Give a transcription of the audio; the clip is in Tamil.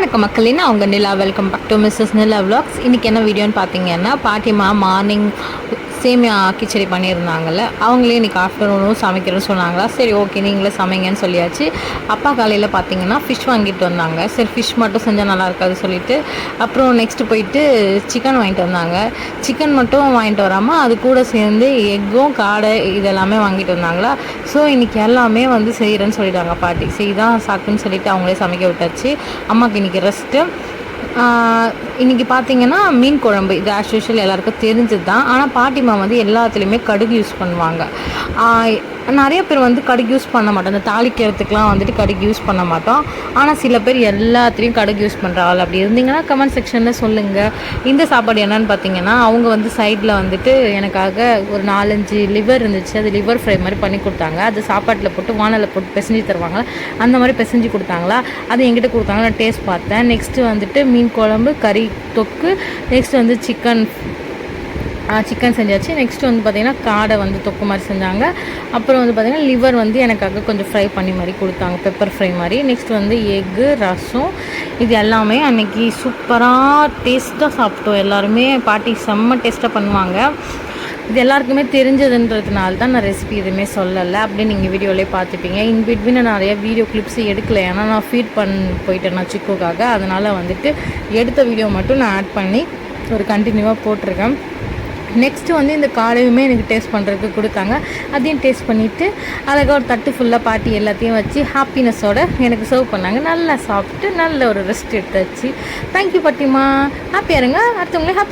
வணக்கம் மக்களே நான் உங்கள் Nila. Welcome back to Mrs Nila vlogs இன்றைக்கி என்ன வீடியோன்னு பார்த்தீங்கன்னா பாட்டிமா மார்னிங் சேமியா கிச்சடி பண்ணியிருந்தாங்கல்ல அவங்களே இன்றைக்கி ஆஃப்டர்நூனும் சமைக்கிறேன்னு சொன்னாங்களா சரி ஓகே நீங்களே சமைங்கன்னு சொல்லியாச்சு. அப்பா காலையில் பார்த்தீங்கன்னா ஃபிஷ் வாங்கிட்டு வந்தாங்க. சரி ஃபிஷ் மட்டும் செஞ்சால் நல்லா இருக்காது சொல்லிட்டு அப்புறம் நெக்ஸ்ட்டு போயிட்டு சிக்கன் வாங்கிட்டு வந்தாங்க. சிக்கன் மட்டும் வாங்கிட்டு வராமல் அது கூட சேர்ந்து எக்கும் காடை இதெல்லாமே வாங்கிட்டு வந்தாங்களா. ஸோ இன்றைக்கி எல்லாமே வந்து செய்கிறேன்னு சொல்லிட்டாங்க பாட்டி. செய்தான் சாக்குன்னு சொல்லிட்டு அவங்களே சமைக்க விட்டாச்சு. அம்மாவுக்கு இன்றைக்கி ரெஸ்ட்டு இன்றைக்கி பார்த்தீங்கன்னா மீன் குழம்பு. இது ஆஸ் யூஷுவல் எல்லாருக்கும் தெரிஞ்சது தான் ஆனால் பாட்டிமா வந்து எல்லாத்துலேயுமே கடுகு யூஸ் பண்ணுவாங்க. நிறைய பேர் வந்து கடுகு யூஸ் பண்ண மாட்டோம். இந்த தாளிக்கிறதுக்கெலாம் வந்துட்டு கடுகு யூஸ் பண்ண மாட்டோம். ஆனால் சில பேர் எல்லாத்துலேயும் கடுகு யூஸ் பண்ணுற ஆள் அப்படி இருந்தீங்கன்னா கமெண்ட் செக்ஷனில் சொல்லுங்கள் இந்த சாப்பாடு என்னன்னு பார்த்தீங்கன்னா அவங்க வந்து சைடில் வந்துட்டு எனக்காக ஒரு நாலஞ்சு லிவர் இருந்துச்சு. அது லிவர் ஃப்ரை மாதிரி பண்ணி கொடுத்தாங்க. அது சாப்பாட்டில் போட்டு வானலில் போட்டு பிசைஞ்சு தருவாங்க. அந்த மாதிரி பிசைஞ்சு கொடுத்தாங்களா? அது என்கிட்ட கொடுத்தாங்க. நான் டேஸ்ட் பார்த்தேன். நெக்ஸ்ட்டு வந்துட்டு மீன் குழம்பு கறி தொக்கு. நெக்ஸ்ட் வந்து சிக்கன் சிக்கன் செஞ்சாச்சு. நெக்ஸ்ட் வந்து பார்த்திங்கன்னா காடை வந்து தொக்கு மாதிரி செஞ்சாங்க. அப்புறம் வந்து பார்த்திங்கன்னா லிவர் வந்து எனக்காக கொஞ்சம் ஃப்ரை பண்ணி மாதிரி கொடுத்தாங்க. பெப்பர் ஃப்ரை மாதிரி. நெக்ஸ்ட் வந்து எக்கு ரசம். இது எல்லாமே அன்றைக்கி சூப்பராக டேஸ்ட்டாக சாப்பிட்டோம். எல்லாருமே பாட்டி செம்ம டேஸ்ட்டாக பண்ணுவாங்க. இது எல்லாருக்குமே தெரிஞ்சதுன்றதுனால தான் நான் ரெசிபி எதுவுமே சொல்லலை. அப்படின்னு நீங்கள் வீடியோலேயே பார்த்துப்பீங்க. இன் பிட்வீன் நான் நிறைய வீடியோ கிளிப்ஸ் எடுக்கல. ஏன்னா நான் ஃபீட் பண்ண போயிட்டேன் நான் சிக்கோக்காக. அதனால் வந்துட்டு எடுத்த வீடியோ மட்டும் நான் ஆட் பண்ணி ஒரு கண்டினியூவாக போட்டிருக்கேன். நெக்ஸ்ட்டு வந்து இந்த காலையுமே எனக்கு டேஸ்ட் பண்ணுறதுக்கு கொடுத்தாங்க. அதையும் டேஸ்ட் பண்ணிவிட்டு அழகாக ஒரு தட்டு ஃபுல்லாக பாட்டி எல்லாத்தையும் வச்சு ஹாப்பினஸோட எனக்கு சர்வ் பண்ணாங்க. நல்லா சாப்பிட்டு நல்ல ஒரு ரெஸ்ட் எடுத்தாச்சு. தேங்க்யூ பாட்டிமா ஹாப்பியாக இருங்க. அடுத்தவங்களே ஹாப்பியாக